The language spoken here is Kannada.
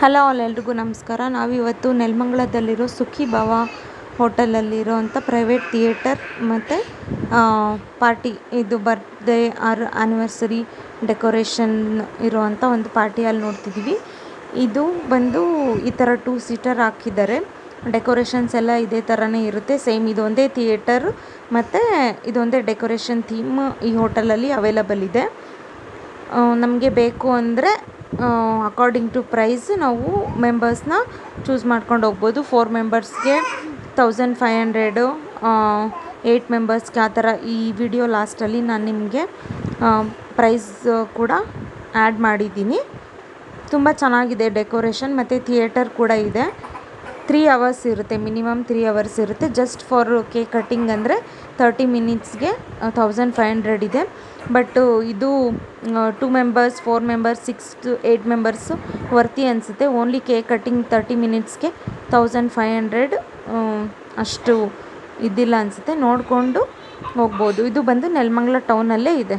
ಹಲೋ ಆಲ್ ಎಲ್ರಿಗೂ ನಮಸ್ಕಾರ. ನಾವಿವತ್ತು ನೆಲಮಂಗಲದಲ್ಲಿರೋ ಸುಖಿ ಭವ ಹೋಟೆಲಲ್ಲಿರೋವಂಥ ಪ್ರೈವೇಟ್ ಥಿಯೇಟರ್ ಮತ್ತು ಪಾರ್ಟಿ ಇದು ಬರ್ತ್ಡೇ ಆರ್ ಆ್ಯನಿವರ್ಸರಿ ಡೆಕೋರೇಷನ್ ಇರುವಂಥ ಒಂದು ಪಾರ್ಟಿ ಅಲ್ಲಿ ನೋಡ್ತಿದ್ದೀವಿ ಇದು ಬಂದು ಈ ಥರ ಟೂ ಸೀಟರ್ ಹಾಕಿದ್ದಾರೆ. ಡೆಕೋರೇಷನ್ಸ್ ಎಲ್ಲ ಇದೇ ಥರನೇ ಇರುತ್ತೆ. ಸೇಮ್ ಇದೊಂದೇ ಥಿಯೇಟರ್ ಮತ್ತು ಇದೊಂದೇ ಡೆಕೋರೇಷನ್ ಥೀಮ್ ಈ ಹೋಟೆಲಲ್ಲಿ ಅವೈಲಬಲ್ ಇದೆ. ನಮಗೆ ಬೇಕು ಅಂದರೆ ಅಕಾರ್ಡಿಂಗ್ ಟು ಪ್ರೈಸ್ ನಾವು ಮೆಂಬರ್ಸ್ನ ಚೂಸ್ ಮಾಡ್ಕೊಂಡು ಹೋಗ್ಬೋದು. ಫೋರ್ ಮೆಂಬರ್ಸ್ಗೆ ತೌಸಂಡ್ ಫೈವ್ ಹಂಡ್ರೆಡು ಏಯ್ಟ್ ಮೆಂಬರ್ಸ್ಗೆ ಆ ಥರ ಈ ವಿಡಿಯೋ ಲಾಸ್ಟಲ್ಲಿ ನಾನು ನಿಮಗೆ ಪ್ರೈಸ್ ಕೂಡ ಆ್ಯಡ್ ಮಾಡಿದ್ದೀನಿ. ತುಂಬ ಚೆನ್ನಾಗಿದೆ ಡೆಕೋರೇಷನ್ ಮತ್ತು ಥಿಯೇಟರ್ ಕೂಡ ಇದೆ. ತ್ರೀ ಅವರ್ಸ್ ಇರುತ್ತೆ ಮಿನಿಮಮ್ ತ್ರೀ ಅವರ್ಸ್ ಇರುತ್ತೆ. ಜಸ್ಟ್ ಫಾರ್ ಕೇಕ್ ಕಟ್ಟಿಂಗ್ ಅಂದರೆ ತರ್ಟಿ ಮಿನಿಟ್ಸ್ಗೆ ತೌಸಂಡ್ ಫೈವ್ ಹಂಡ್ರೆಡ್ ಇದೆ. ಬಟ್ಟು ಇದು two members four members six to eight members worthy ಅನಿಸುತ್ತೆ. ಓನ್ಲಿ ಕೇಕ್ ಕಟ್ಟಿಂಗ್ ತರ್ಟಿ ಮಿನಿಟ್ಸ್ಗೆ ತೌಸಂಡ್ ಫೈವ್ ಹಂಡ್ರೆಡ್ ಅಷ್ಟು ಇದಿಲ್ಲ ಅನಿಸುತ್ತೆ. ನೋಡಿಕೊಂಡು ಹೋಗ್ಬೋದು. ಇದು ಬಂದು ನೆಲಮಂಗ್ಲ ಟೌನಲ್ಲೇ ಇದೆ.